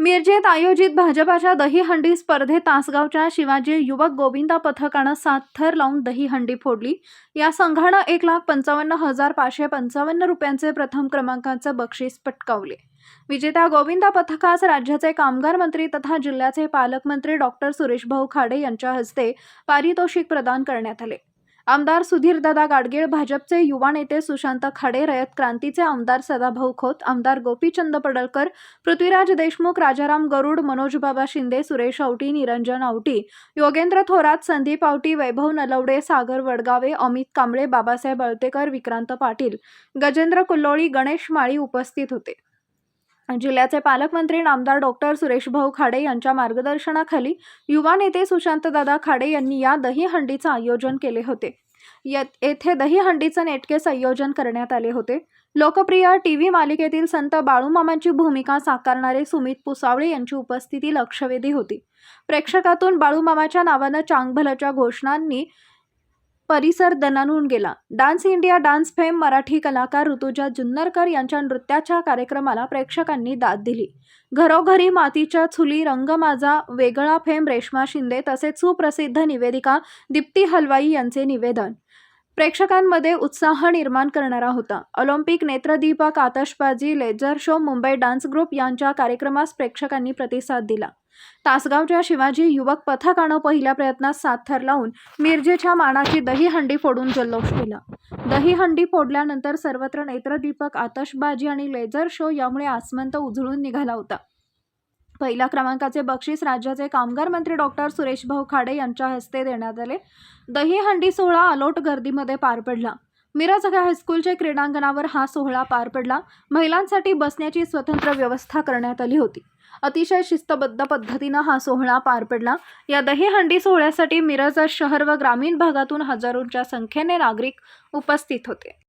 मिरजेत आयोजित भाजपाच्या दहीहंडी स्पर्धेत तासगावच्या शिवाजी युवक गोविंदा पथकानं सात थर लावून दहीहंडी फोडली. या संघानं एक लाख पंचावन्न हजार पाचशे पंचावन्न रुपयांचे प्रथम क्रमांकाचं बक्षीस पटकावले. विजेत्या गोविंदा पथकास राज्याचे कामगार मंत्री तथा जिल्ह्याचे पालकमंत्री डॉक्टर सुरेशभाऊ खाडे यांच्या हस्ते पारितोषिक प्रदान करण्यात आले. आमदार सुधीरदादा गाडगीळ भाजपचे युवा नेते सुशांत खाडे रयत क्रांतीचे आमदार सदाभाऊ खोत आमदार गोपीचंद पडळकर पृथ्वीराज देशमुख राजाराम गरुड मनोजबाबा शिंदे सुरेश आवटी निरंजन आवटी योगेंद्र थोरात संदीप आवटी वैभव नलवडे सागर वडगावे अमित कांबळे बाबासाहेब अळतेकर विक्रांत पाटील गजेंद्र कुल्लोळी गणेश माळी उपस्थित होते. जिल्ह्याचे पालकमंत्री नामदार डॉक्टर सुरेशभाऊ खाडे यांच्या मार्गदर्शनाखाली युवा नेते सुशांतदादा खाडे यांनी या दहीहंडीचं आयोजन केले होते. येथे दहीहंडीचं नेटके संयोजन करण्यात आले होते. लोकप्रिय टी व्ही मालिकेतील संत बाळूमामांची भूमिका साकारणारे सुमित पुसावळे यांची उपस्थिती लक्षवेधी होती. प्रेक्षकातून बाळूमामाच्या नावानं चांगभलच्या घोषणांनी परिसर दणाणून गेला. Dance India dance fame Marathi कलाकार ऋतुजा जुन्नरकर यांच्या नृत्याच्या कार्यक्रमाला प्रेक्षकांनी दाद दिली. घरोघरी मातीच्या चुली रंग माझा वेगळा फेम रेश्मा शिंदे तसेच सुप्रसिद्ध निवेदिका दीप्ती हलवाई यांचे निवेदन प्रेक्षकांमध्ये उत्साह निर्माण करणारा होता. ऑलिम्पिक नेत्रदीपक आतषबाजी laser show Mumbai dance group यांच्या कार्यक्रमास प्रेक्षकांनी प्रतिसाद दिला. तासगावच्या शिवाजी युवक पथकानं पहिल्या प्रयत्नात सात थर लावून मिरजेच्या मानाची दहीहंडी फोडून जल्लोष केला. दहीहंडी फोडल्यानंतर सर्वत्र नेत्रदीपक आतषबाजी आणि लेझर शो यामुळे आसमंत उजळून निघाला होता. पहिल्या क्रमांकाचे बक्षीस राज्याचे कामगार मंत्री डॉक्टर सुरेशभाऊ खाडे यांच्या हस्ते देण्यात आले. दहीहंडी सोहळा अलोट गर्दीमध्ये पार पडला. मिरज हायस्कूलच्या क्रीडांगणावर हा सोहळा पार पडला. महिलांसाठी बसण्याची स्वतंत्र व्यवस्था करण्यात आली होती. अतिशय शिस्तबद्ध पद्धतीनं हा सोहळा पार पडला. या दहीहंडी सोहळ्यासाठी मिरज शहर व ग्रामीण भागातून हजारोंच्या संख्येने नागरिक उपस्थित होते.